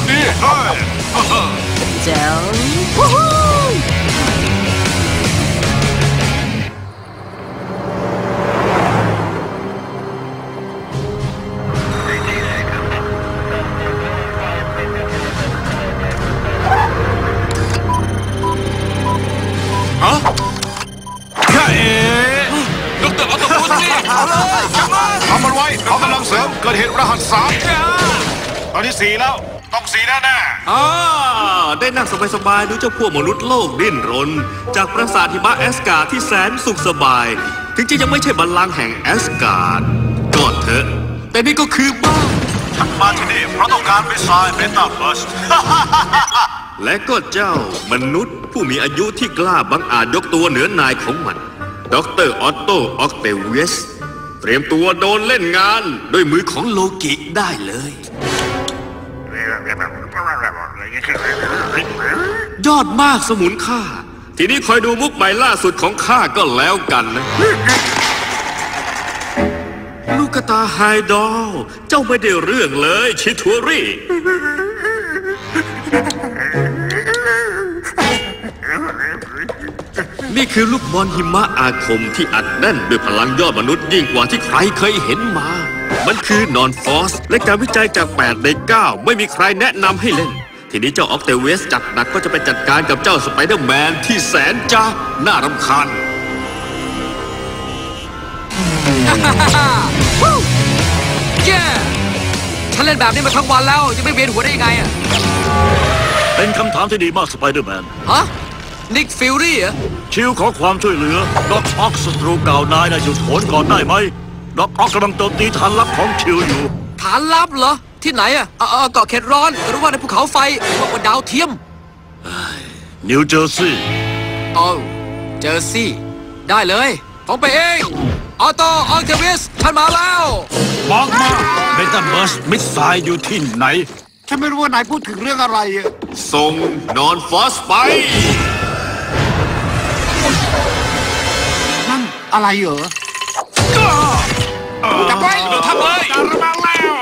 คนนี้แจ๋ววู้ฮู้ฮะแค่เอ๋ดรออตโตบุสนี่ทำมันไว้เขากำลังเสริมเกิดเหตุรหัสสามตอนที่สี่แล้ว ต้องสี่แน่แน่อ่าได้นั่งสบายๆดูเจ้าพวกมนุษย์โลกดิ้นรน จากปราสาทหิมะแอสการ์ดที่แสนสุขสบาย ถึงจะยังไม่ใช่บัลลังก์แห่งแอสการ์ดก็เถอะ แต่นี่ก็คือบ้านฉันมาที่นี่เพราะต้องการไปซายเบต้าเบิร์สและก็เจ้ามนุษย์ผู้มีอายุที่กล้าบังอาจยกตัวเหนือนายของมันดรออตโตออกเตเวสเตรียมตัวโดนเล่นงานด้วยมือของโลกิได้เลย ยอดมากสมุนข้า ทีนี้คอยดูมุกใหม่ล่าสุดของข้าก็แล้วกันนะ ลูกกระตาไฮดอล เจ้าไม่ได้เรื่องเลยชิทัวรี่ นี่คือลูกบอลหิมะอาคมที่อัดแน่นด้วยพลังยอดมนุษย์ยิ่งกว่าที่ใครเคยเห็นมา มันคือนอนฟอสและการวิจัยจาก 8 ใน 9 ไม่มีใครแนะนำให้เล่น ทีนี้เจ้าออกเตเวสจัดหนักก็จะไปจัดการกับเจ้าสไปเดอร์แมนที่แสนจ้าน่ารำคาญเย้ฉันเล่นแบบนี้มาทั้งวันแล้วจะไม่เวียนหัวได้ยังไงอะเป็นคำถามที่ดีมากสไปเดอร์แมนฮะนิกฟิลลี่เหรอชิวขอความช่วยเหลือด็อกออกศัตรูเก่านายนะหยุดโหนก่อนได้ไหม ด็อกออกกำลังโจมตีฐานลับของชิวอยู่ ฐานลับเหรอ ที่ไหนอะเออเออเกาะเขตร้อน หรือว่าในภูเขาไฟหรือว่าบนดาวเทียมนิวเจอร์ซีย์โอ้เจอซี่ ได้เลย ผมไปเอง ออโตออกเทวิสฉันมาแล้ว บอกมาเบต้าเบิร์สมิสไซล์อยู่ที่ไหน ฉันไม่รู้ว่านายพูดถึงเรื่องอะไรอะส่งนอนฟอสไป นั่นอะไรเหรอ จับไว้เดี๋ยวทำเลยระวังแล้ว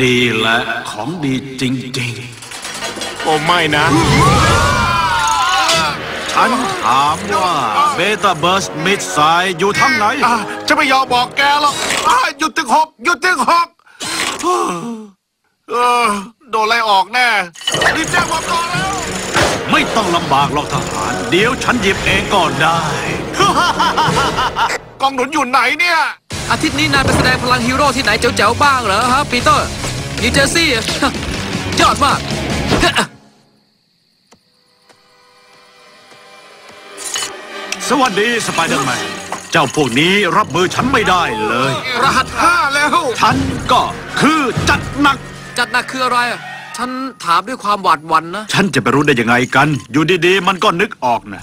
นี่แหละของดีจริงโอ้ไม่นะๆฉันถามว่าเบต้าเบิร์สมิสไซล์อยู่ทางไหนอะจะไม่ยอมบอกแกหรอกอะหยุดถึงหกหยุดถึงหกเออโดนไล่ออกแน่รีบแจ้งบอกก่อนแล้ว ไม่ต้องลำบากหรอกทหาร เดี๋ยวฉันหยิบเองก็ได้ กองหนุนอยู่ไหนเนี่ย อาทิตย์นี้นายไปแสดงพลังฮีโร่ที่ไหนเจ๋วๆบ้างเหรอฮะปีเตอร์นิวเจอร์ซีย์ยอดมาก สวัสดีสไปเดอร์แมน เจ้าพวกนี้รับมือฉันไม่ได้เลย รหัสห้าแล้ว ฉันก็คือจัดหนัก จัดหนักคืออะไรอะ ฉันถามด้วยความหวาดหวั่นนะ ฉันจะไปรู้ได้ยังไงกัน อยู่ดีๆ มันก็นึกออกนะ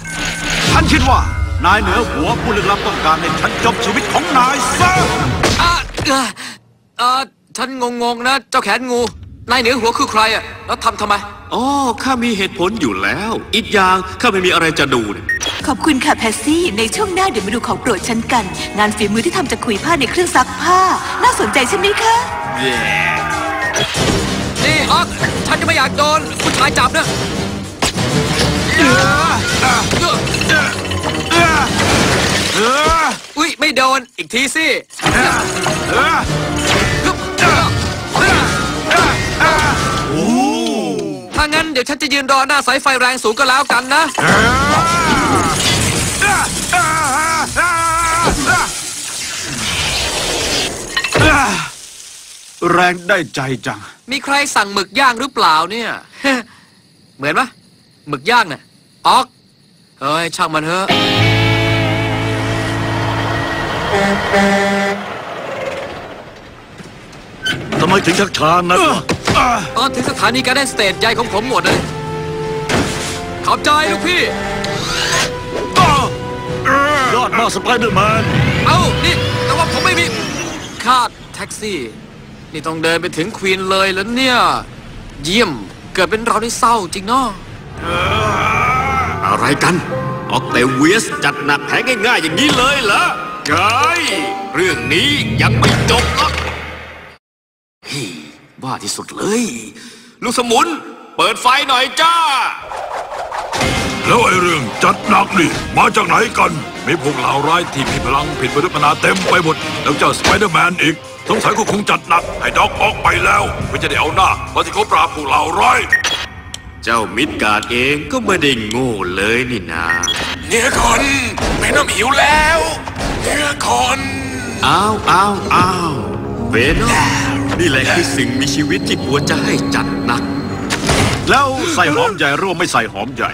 ฉันคิดว่านายเหนือหัวผู้ลึกลับต้องการให้ฉันจบชีวิตของนายซะอะเอ่อเออฉันงงๆนะ เจ้าแขนงู นายเหนือหัวคือใครอะ แล้วทำทำไม อ๋อข้ามีเหตุผลอยู่แล้ว อีกอย่างข้าไม่มีอะไรจะดูเนี่ยขอบคุณค่ะแพสซี่ ในช่วงหน้าเดี๋ยวมาดูของโปรดฉันกัน งานฝีมือที่ทำจากขุยผ้าในเครื่องซักผ้า น่าสนใจใช่ไหมคะ นี่ออกฉันจะไม่อยากโดนผู้ชายจับนะอุ้ยไม่โดน อีกทีสิถ้างั้นเดี๋ยวฉันจะยืนรอหน้าสายไฟแรงสูงก็แล้วกันนะ แรงได้ใจจัง มีใครสั่งหมึกย่างหรือเปล่าเนี่ย เหมือนปะหมึกย่างน่ะออกเฮ้ยช่างมันเถอะ ทำไมถึงชักช้านะตอนถึงสถานีการเดนสเตทใหญ่ของผมหมดเลย ขอบใจลูกพี่ ยอดมากสไปเดอร์แมน เอ้านี่ แต่ว่าผมไม่มีค่าแท็กซี่ นี่ต้องเดินไปถึงควีนเลยแล้วเนี่ย เยี่ยมเกิดเป็นเราได้เศร้าจริงเนาะอะไรกัน ออกเตเวสจัดหนักแผนง่ายๆอย่างนี้เลยเหรอใช่เรื่องนี้ยังไม่จบหรอกบ้าที่สุดเลย ลูกสมุน เปิดไฟหน่อยจ้า แล้วไอ้เรื่องจัดหนักนี่มาจากไหนกัน มีพวกเหล่าร้ายที่มีพลังผิดมนุษย์มนาเต็มไปหมด แล้วเจ้าสไปเดอร์แมนอีก สงสัยก็คงจัดหนักให้ด็อกออกไปแล้วเพื่อจะได้เอาหน้าเพราะที่เขาปราบพวกเหล่าร้ายเจ้ามิดการ์ดเองก็ไม่ได้โง่เลยนี่นาเนื้อคนไม่น้ำหิวแล้วเนื้อคนอ้าวอ้าวอ้าวเวนอมนี่แหละคือสิ่งมีชีวิตที่ควรจะให้จัดหนัก แล้วใส่หอมใหญ่หรือว่าไม่ใส่หอมใหญ่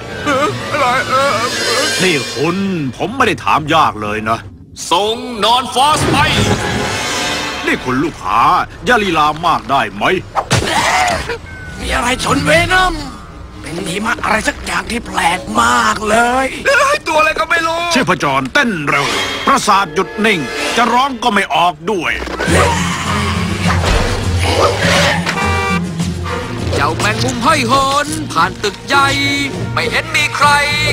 นี่คุณผมไม่ได้ถามยากเลยนะส่งนอนฟอสไป นี่คุณลูกค้าอย่าลีลามากได้ไหม มีอะไรชนเวนอมเป็นหิมะอะไรสักอย่างที่แปลกมากเลยตัวอะไรก็ไม่รู้ชีพจรเต้นเร็ว ประสาทหยุดนิ่ง จะร้องก็ไม่ออกด้วย เจ้าแมงมุมห้อยโหนผ่านตึกใหญ่ ไม่เห็นมีใคร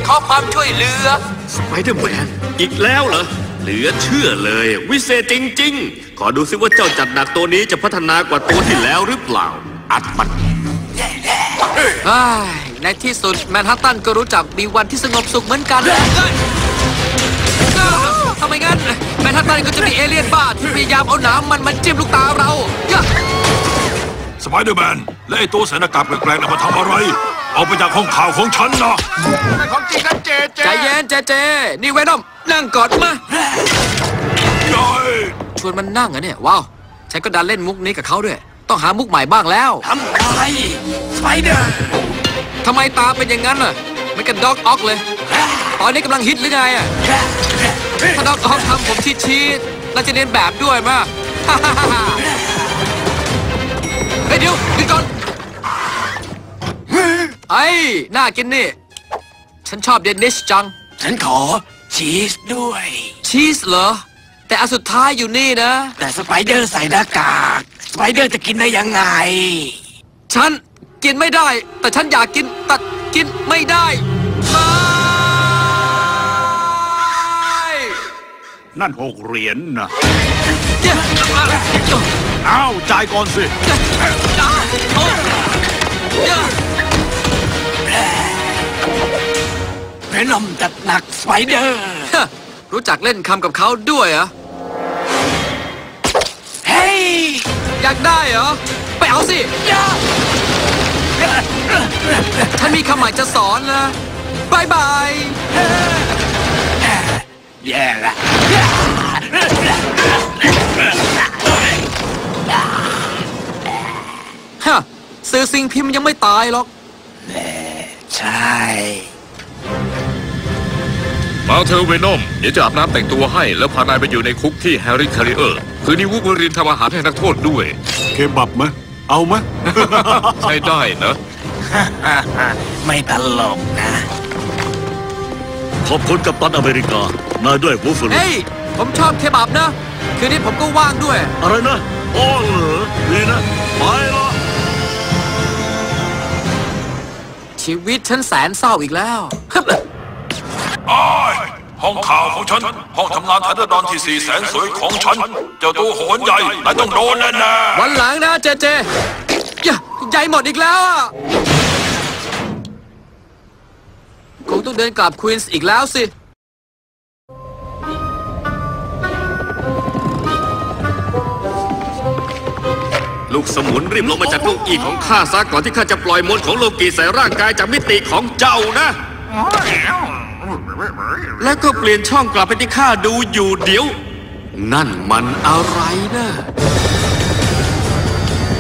ขอความช่วยเหลือ สไปเดอร์แมนอีกแล้วเหรอ เหลือเชื่อเลย วิเศษจริง ๆ ขอดูซิว่าเจ้าจัดหนักตัวนี้จะพัฒนากว่าตัวที่แล้วหรือเปล่า อัดมันเฮ้ยในที่สุดแมนฮัตตันก็รู้จักมีวันที่สงบสุขเหมือนกันเอ้ยอ้าวทำไมงั้นแมนฮัตตันก็จะมีเอเลี่ยนบ้าที่พยายามเอาหน้ำมันมันจิ้มลูกตาเราเอ้ยสไปเดอร์แมนและไอ้ตัวใส่หน้ากากแปลกๆน่ะมาทำอะไร เอาไปจากห้องข่าวของฉันนะของจริงนะเจเจใจเย็นเจเจ นี่เวนอมนั่งกอดมายัย ชวนมันนั่งอะเนี่ยว้าวฉันก็ดันเล่นมุกนี้กับเขาด้วย ต้องหามุกใหม่บ้างแล้วทำอะไรสไปเดอร์ทำไมตาเป็นอย่างนั้นน่ะมันกับด็อกออกเลย ตอนนี้กำลังฮิตหรือไงอะถ้าด็อกออกทำผมชีชีดๆเราจะเรียนแบบด้วยมาเฮ้ยเดี๋ยวหยุดก่อนไอ้น่ากินนี่ ฉันชอบเดนิชจัง ฉันขอชีสด้วย ชีสเหรอ แต่อันสุดท้ายอยู่นี่นะ แต่สไปเดอร์ใส่หน้ากาก สไปเดอร์จะกินได้ยังไง ฉันกินไม่ได้ แต่ฉันอยากกินแต่กินไม่ได้ไม่นั่นหกเหรียญนะเย้มาแล้วอ้าวจ่ายก่อนสิโอ้เย้เวนอมจัดหนักสไปเดอร์ฮะรู้จักเล่นคำกับเขาด้วยเหรอ อยากได้เหรอ ไปเอาสิอย่าฉันมีคำใหม่จะสอนนะบายบายแย่ละฮะสื่อสิ่งพิมพ์ยังไม่ตายหรอกใช่ มาเธอเวนอม เดี๋ยวจะอาบน้ำแต่งตัวให้ แล้วพานายไปอยู่ในคุกที่แฮร์รี่คาริเออร์ คืนนี้วูบเวอรินทำอาหารให้นักโทษด้วย เคบับไหมเอาไหมใช้ได้นะ ไม่ตลกนะ ขอบคุณกับตันอเมริกา นายด้วยวูฟเฟอร์เฮ้ย ผมชอบเคบับนะ คืนนี้ผมก็ว่างด้วย อะไรนะอ๋อเหรอดีนะ ไปละชีวิตฉันแสนเศร้าอีกแล้ว อ้าย ห้องข่าวของฉัน ห้องทำงานทันเดอร์ดอนที่สี่แสนสวยของฉัน เจ้าตัวโหนใหญ่นายต้องโดนแน่ ๆ วันหลังนะเจเจอย่าใหญ่หมดอีกแล้วอะคงต้องเดินกลับควีนส์อีกแล้วสิ ลูกสมุนรีบลงมาจากเก้าอี้ของข้าซะก่อนที่ข้าจะปล่อยมนต์ของโลกีใส่ร่างกายจากมิติของเจ้านะ แล้วก็เปลี่ยนช่องกลับไปที่ข้าดูอยู่เดี๋ยว นั่นมันอะไรนะ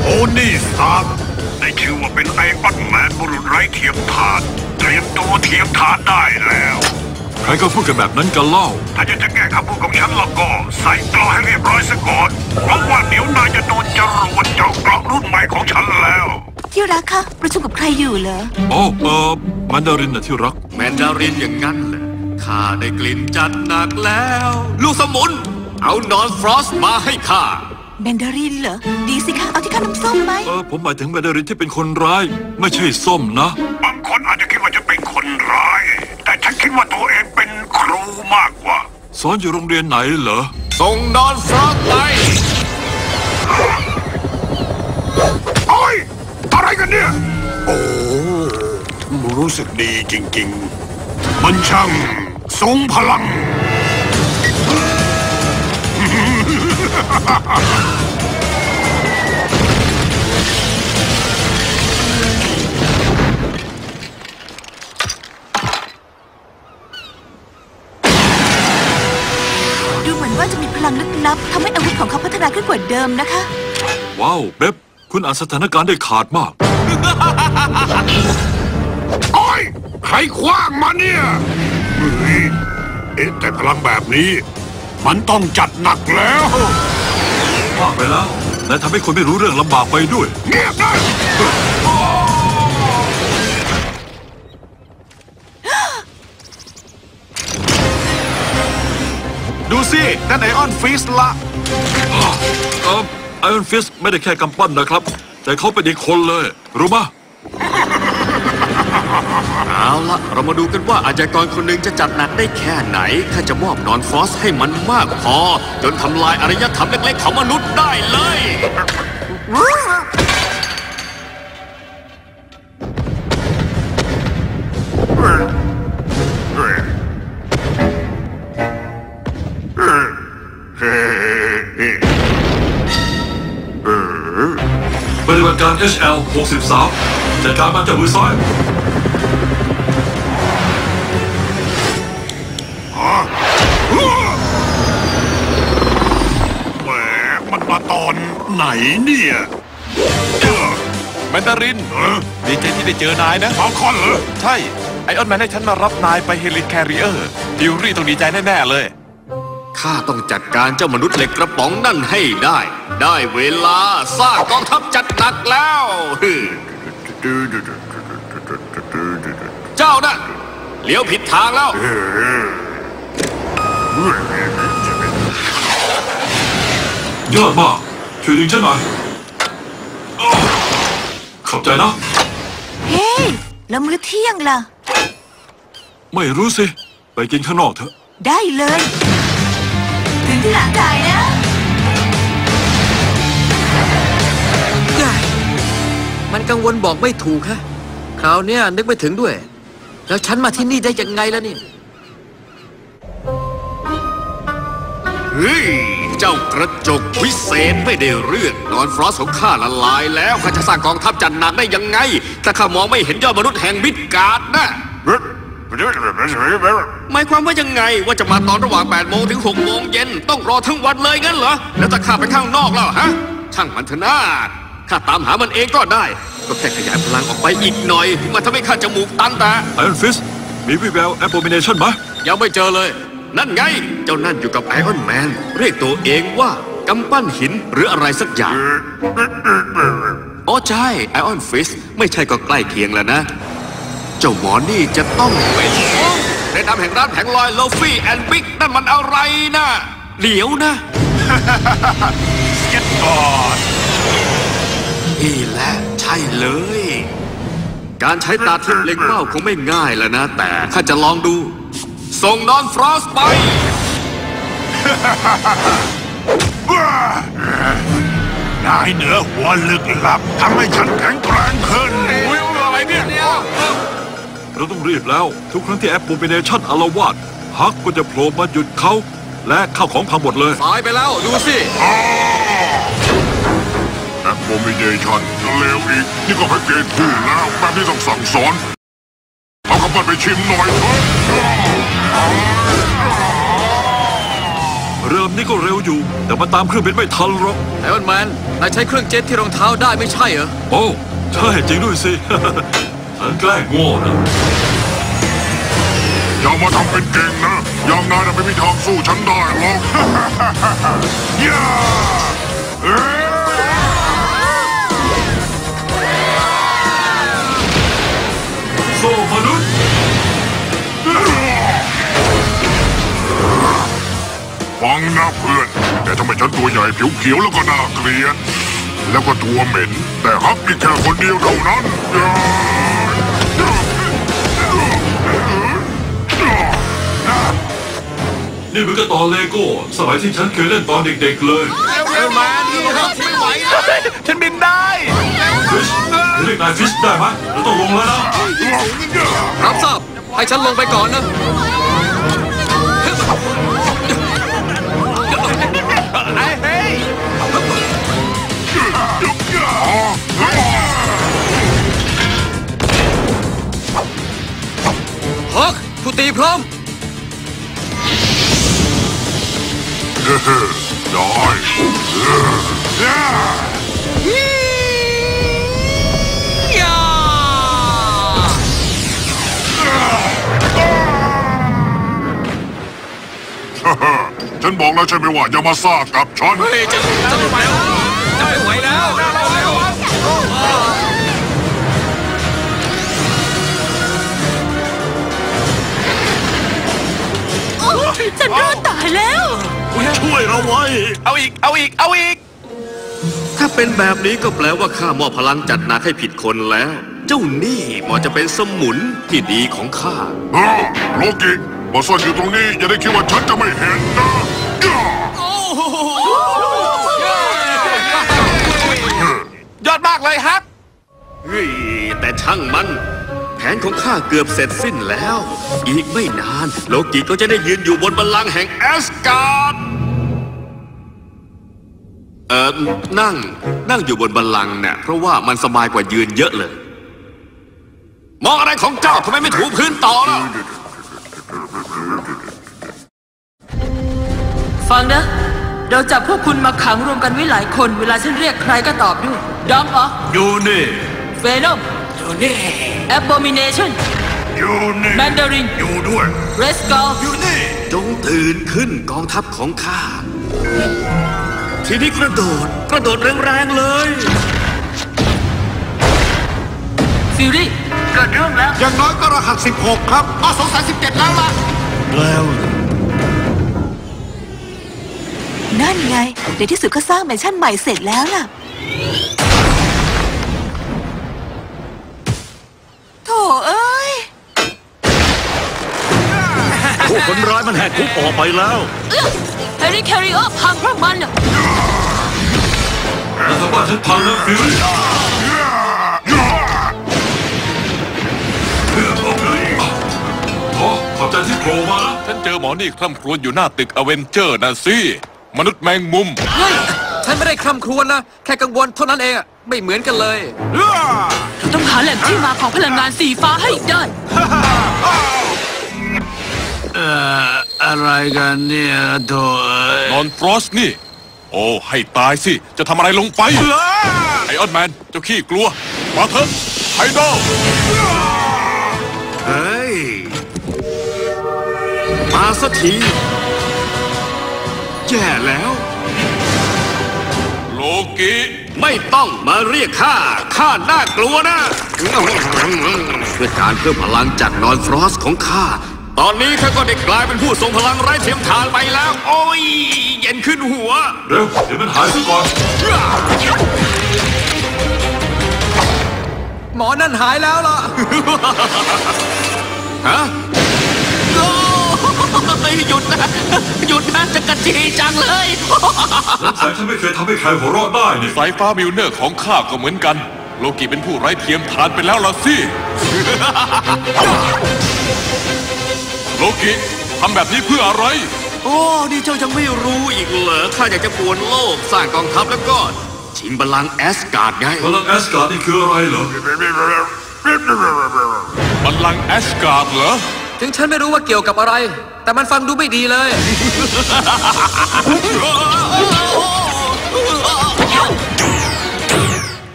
โอ้นี่สตาร์ได้ชื่อว่าเป็นไอออนแมนบุรุษไร้เทียมทานเตรียมตัวเทียมทานได้แล้ว ใครก็พูดกันแบบนั้นกันเล่า ถ้าจะจะแก้คำพูดของฉันแล้วก็ ใส่กลอให้เรียบร้อยซะก่อน เพราะว่าเดี๋ยวนายจะโดนจรวดเจาะเกราะรุ่นใหม่ของฉันแล้วที่รักคะประชุมกับใครอยู่เหรอ โอ้เออมันดารินนะที่รัก แมนดารินอย่างนั้นแหละ ข้าได้กลิ่นจัดหนักแล้ว ลูกสมุน เอานอนฟรอสมาให้ข้าแมนดารินเหรอ ดีสิคะ เอาที่ข้าน้ำส้มไหมเออผมหมายถึงแมนดารินที่เป็นคนร้าย ไม่ใช่ส้มนะ บางคนอาจจะคิดว่าจะเป็นคนร้าย แต่ฉันคิดว่าตัวเองเป็นครูมากกว่า สอนอยู่โรงเรียนไหนเหรอ ส่งนอนฟรอสไปโอ้กันเนี่ย โอ้ รู้สึกดีจริง ๆ มันช่าง ทรงพลัง ดูเหมือนว่าจะมีพลังลึกลับทำให้อาวุธของเขาพัฒนาขึ้นกว่าเดิมนะคะ ว้าวเบบคุณอ่านสถานการณ์ได้ขาดมาก โอ้ย ใครคว้างมาเนี่ย เฮ้ยเอ๊ะแต่พลังแบบนี้ มันต้องจัดหนักแล้วว่าไปแล้วและทำให้คนไม่รู้เรื่องลำบากไปด้วย เงียบได้ดูสินั่นไอออนฟิสละเออไอออนฟิสไม่ได้แค่กำปั้นนะครับ แต่เขาเป็นอีกคนเลย รู้มะ เอาละเรามาดูกันว่าอาชญากรคนหนึ่งจะจัดหนักได้แค่ไหน ถ้าจะมอบนอนฟอสให้มันมากพอ จนทำลายอารยธรรมเล็กๆของมนุษย์ได้เลย ปฏิบัติการ HL 63จัดการมันจากมือซ้าย เนี่ยเจอแมนดาริน เออดีใจที่ได้เจอนายนะฟาคอนเหรอ ใช่ ไอออนแมนให้ฉันมารับนายไปเฮลิแคริเออร์ดิวรี่ต้องดีใจแน่ ๆ เลย ข้าต้องจัดการเจ้ามนุษย์เหล็กกระป๋องนั่นให้ได้ ได้เวลาสร้างกองทัพจัดหนักแล้วฮึเจ้าน่ะเลี้ยวผิดทางแล้ว ยอดมาก ช่วยดึงฉันหน่อยอ้าวขอบใจนะ เฮ้ยแล้วมื้อเที่ยงล่ะ ไม่รู้สิ ไปกินข้างนอกเถอะ ได้เลย ถึงที่หลังถ่ายนะ มันกังวลบอกไม่ถูกฮะ คราวเนี้ยนึกไม่ถึงด้วย แล้วฉันมาที่นี่ได้ยังไงล่ะเนี่ย เฮ้ย เจ้ากระจกวิเศษไม่ได้เรื่องนอนฟรอสของข้าละลายแล้วข้าจะสร้างกองทัพจัดหนักได้ยังไง ถ้าข้ามองไม่เห็นยอดมนุษย์แห่งมิดการ์ดนะหมายความว่ายังไงว่าจะมาตอนระหว่าง8โมงถึง6โมงเย็นต้องรอทั้งวันเลยงั้นเหรอ แล้วถ้าข้าไปข้างนอกแล้วฮะ ช่างมันเถอะนาข้าตามหามันเองก็ได้ก็แค่ขยายพลังออกไปอีกหน่อย มาทำให้ข้าจมูกตันแต่ไอรอนฟิสมีวิแววแอปโ m มิเนชันไหมยังไม่เจอเลย นั่นไง เจ้านั่นอยู่กับไอออนแมน เรียกตัวเองว่ากำปั้นหินหรืออะไรสักอย่าง อ๋อใช่ไอออนฟิสไม่ใช่ก็ใกล้เคียงแล้วนะ เจ้าหมอนี่จะต้องเป็นในนามแห่งร้านแผงลอยโลฟี่แอนด์บิ๊กนั่นมันอะไรนะเหลียวนะสเก็ตบอร์ดนี่แหละใช่เลย การใช้ตาทิพย์เล็งเป้าคงไม่ง่ายแล้วนะ แต่ข้าจะลองดู ส่งนอนฟรอสไป นายเหนือหัวลึกลับทำให้ฉันแข็งแกร่งขึ้นอุ้ยอะไรเนี่ยเราต้องรีบแล้ว ทุกครั้งที่แอปโ m มิเนชันอารวาสฮักก็จะโผล่มาหยุดเขา และเข้าของพังหมดเลยสายไปแล้วดูสิแอปโ m มิเนชันเลวอีก นี่ก็แพ็กเกจคู่แล้วแบบนี้ต้องสั่งสอน เอากำปั้นไปชิมหน่อยเถอะเริ่มนี่ก็เร็วอยู่ แต่มันตามเครื่องบินไม่ทันหรอกไอออนแมนนายใช้เครื่องเจ็ตที่รองเท้าได้ไม่ใช่เหรอ โอ้ใช่จริงด้วยสิ ฉันแกล้งโง่นะอย่ามาทำเป็นเก่งนะอย่างนายน่ะไม่มีทางสู้ฉันได้หรอก ย่า ฟังนะเพื่อน แต่ทำไมฉันตัวใหญ่ผิวเขียวแล้วก็น่าเกลียด แล้วก็ตัวเหม็น แต่ฮักนี่แค่คนเดียวเท่านั้นนี่มันก็ตอนเลโก้ สมัยที่ฉันเคยเล่นตอนเด็กๆเลยเร็วมานี่ครับไม่ไหวฉันบินได้ฟิชเรียกนายฟิชได้ไหมเราต้องลงแล้วนะรับทราบให้ฉันลงไปก่อนนะ ตีพร้อมยาฉันบอกแล้วใช่ไหมว่าอย่ามาซ่ากับฉัน เฮ้ยจะจะไม่ไหวแล้ว อ้ฉันรอดตายแล้วช่วยเราไว้ เอาอีก เอาอีก เอาอีก ถ้าเป็นแบบนี้ก็แปลว่าข้ามอบพลังจัดหนักให้ผิดคนแล้ว เจ้านี่เหมอจะเป็นสมุนที่ดีของข้า เออโลกิมาซ่อนอยู่ตรงนี้ อย่าได้คิดว่าฉันจะไม่เห็นนะย่า ยอดมากเลยฮัก เฮ้ยแต่ช่างมัน แผนของข้าเกือบเสร็จสิ้นแล้ว อีกไม่นาน โลกิก็จะได้ยืนอยู่บนบัลลังก์แห่งแอสการ์ดเออนั่งนั่งอยู่บนบัลลังก์เนี่ยเพราะว่ามันสบายกว่ายืนเยอะเลย มองอะไรของเจ้าทำไมไม่ถูพื้นต่อล่ะฟังนะเราจับพวกคุณมาขังรวมกันไว้หลายคน เวลาฉันเรียกใครก็ตอบด้วยดอมเหรอ อยู่นี่ เฟนอม อยู่นี่แอปโบมิเนชั่นอยู่นี่แมนดารินอยู่ด้วยเรสกอลอยู่นี่ จงตื่นขึ้นกองทัพของข้า ทีนี้กระโดด กระโดดแรงๆเลยฟิวรี่เกิดเรื่องแล้ว อย่างน้อยก็รหัส 16 ครับอ๋อสงสัย17 แล้วล่ะ แล้วนั่นไงในที่สุดก็สร้างแมนชั่นใหม่เสร็จแล้วล่ะ คนร้ายมันแหกคุกออกไปแล้วแฮร์รี่แคริโอพังเพราะมันน่ะแล้วทำบ้านฉันพังแล้วฟิวโอ้ขอบใจที่โผล่มานะฉันเจอหมอนี่คร่ำครวญอยู่หน้าตึกอเวนเจอร์นะสิมนุษย์แมงมุมเฮ้ยฉันไม่ได้คร่ำครวญนะ แค่กังวลเท่านั้นเองอะไม่เหมือนกันเลยเราต้องหาแหล่งที่มาของพลังงานสีฟ้าให้ได้เอ่ออะไรกันเนี่ยโถเอ้ยนอนฟรอสนี่ โอ้ให้ตายสิ จะทำอะไรลงไป ไอออนแมน เจ้าขี้กลัว มาเถอะไฮโดเฮ้ย มาสักทีแย่แล้ว โลกิไม่ต้องมาเรียกข้า ข้าน่ากลัวนะ เพื่อการเพิ่มพลังจากนอนฟรอสของข้า ตอนนี้ข้าก็ได้กลายเป็นผู้ทรงพลังไร้เทียมทานไปแล้ว โอ้ย เย็นขึ้นหัว เร็วเดี๋ยวมันหายซะก่อน หมอนั่นหายแล้วล่ะ ฮะโอ้ยหยุดนะ หยุดนะจะกระจีจังเลยสงสัยฉันไม่เคยทำให้ใครหัวเราะได้เนี่ยสายฟ้ามิลเนอร์ของข้าก็เหมือนกัน โลกิเป็นผู้ไร้เทียมทานไปแล้วล่ะสิ โลกิทำแบบนี้เพื่ออะไร โอ้ นี่เจ้ายังไม่รู้อีกเหรอ ข้าอยากจะปวนโลกสร้างกองทัพแล้วก็ชิงบัลลังก์แอสการ์ดไง พลังแอสการ์ดนี่คืออะไรเหรอ บัลลังก์แอชการ์ดเหรอ ถึงฉันไม่รู้ว่าเกี่ยวกับอะไร แต่มันฟังดูไม่ดีเลย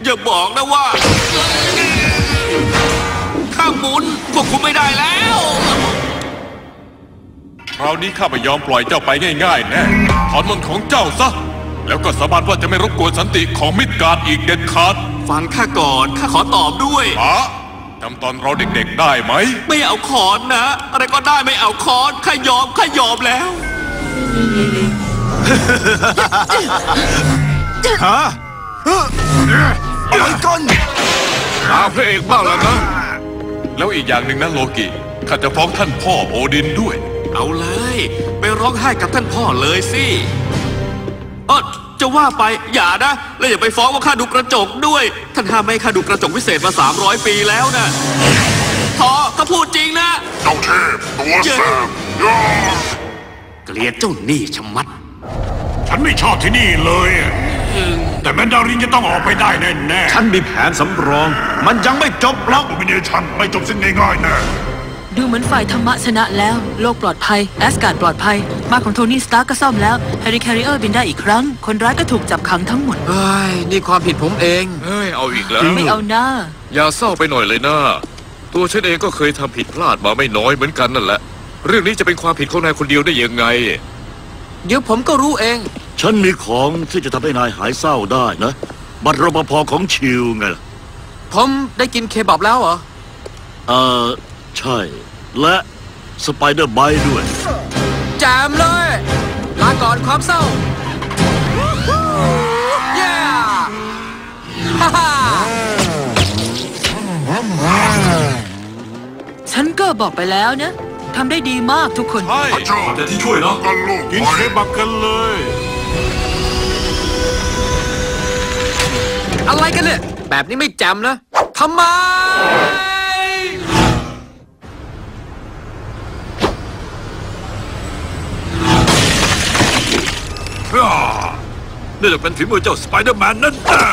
อย่าบอกนะว่า ข้าหมุนควบคุมไม่ได้แล้ว คราวนี้ข้าไม่ยอมปล่อยเจ้าไปง่ายๆแน่ถอนมนต์ของเจ้าซะ แล้วก็สาบานว่าจะไม่รบกวนสันติของมิตรการอีกเด็ดขาด ฟังข้าก่อน ข้าขอตอบด้วยฮะจำตอนเราเด็กๆได้ไหม ไม่เอาขอนนะ อะไรก็ได้ไม่เอาขอนข้ายอมข้ายอมแล้ว ฮะอะไรกันหาพระเอกบ้างแล้วนะ แล้วอีกอย่างหนึ่งนะโลกิ ข้าจะฟ้องท่านพ่อโอดินด้วย เอาเลย ไปร้องไห้กับท่านพ่อเลยสิเออจะว่าไปอย่านะ แล้วอย่าไปฟ้องว่าข้าดูกระจกด้วย ท่านห้ามไม่ให้ข้าดูกระจกวิเศษมา 300 ปีแล้วนะทอถ้าพูดจริงนะเจ้าเทพตัวแสบย่าเกลียดเจ้าหนี่ชะมัด ฉันไม่ชอบที่นี่เลยอะแต่แมนดารินจะต้องออกไปได้แน่ๆ ฉันมีแผนสำรอง มันยังไม่จบหรอกโดมิเนชันไม่จบสิ้นง่ายๆแน่ ดูเหมือนฝ่ายธรรมะชนะแล้ว โลกปลอดภัย แอสการ์ดปลอดภัย มาของโทนี่สตาร์ก็ซ่อมแล้วแฮร์รี่แคริเออร์บินได้อีกครั้ง คนร้ายก็ถูกจับขังทั้งหมดเฮ้ยนี่ความผิดผมเอง เฮ้ย เอาอีกแล้ว ไม่เอาหน้า อย่าเศร้าไปหน่อยเลยนะตัวฉันเองก็เคยทำผิดพลาดมาไม่น้อยเหมือนกันนั่นแหละ เรื่องนี้จะเป็นความผิดของนายคนเดียวได้ยังไง เดี๋ยวผมก็รู้เอง ฉันมีของที่จะทำให้นายหายเศร้าได้นะ บัตรรปภของชิวไงล่ะผมได้กินเคบับแล้วเหรอ เออ ใช่ และสไปเดอร์ไบต์ด้วย แจมเลย ลาก่อนความเศร้าเย้ฮ่าฮ่าฉันก็บอกไปแล้วนะทำได้ดีมากทุกคน ใช่แต่ที่ช่วยนะกันลูกกินเคบับกันเลย อะไรกันเนี่ย แบบนี้ไม่แจมนะทำไม นี่จะเป็นฝีมือเจ้าสไปเดอร์แมนนั่นแน่